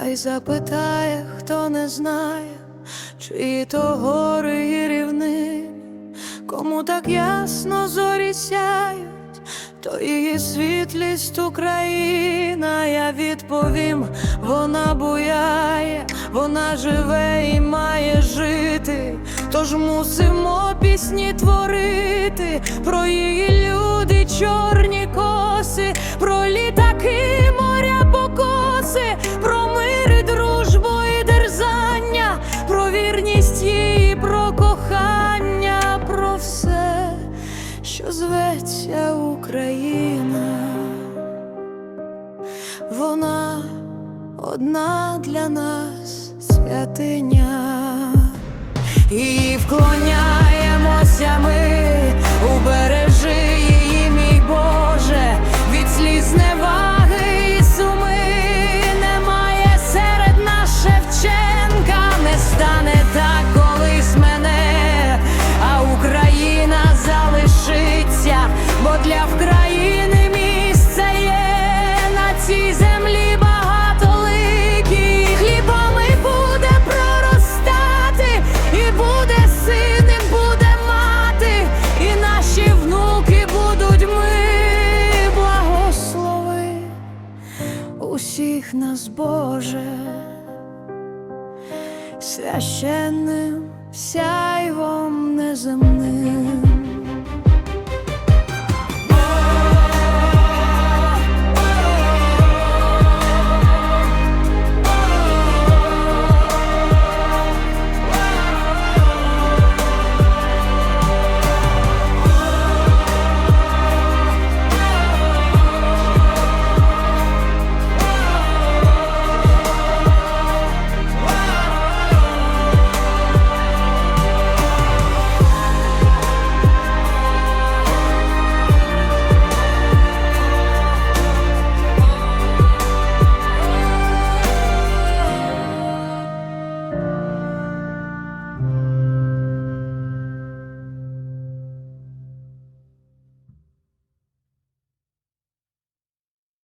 Хай запитає, хто не знає, чиї то гори і рівнини, кому так ясно зорі сяють, то її світлість Україна, я відповім, вона буяє, вона живе і має жити, тож мусимо пісні творити про її люди, чорні що зветься Україна. Вона одна для нас святиня, і вклоняємося ми, убережи її, мій Боже, від сліз неваги і суми. Немає серед нас не стане цій землі багато ликів. Хлібами буде проростати, і буде син, і буде мати, і наші внуки будуть ми. Благослови усіх нас, Боже, священним сяйвом неземним.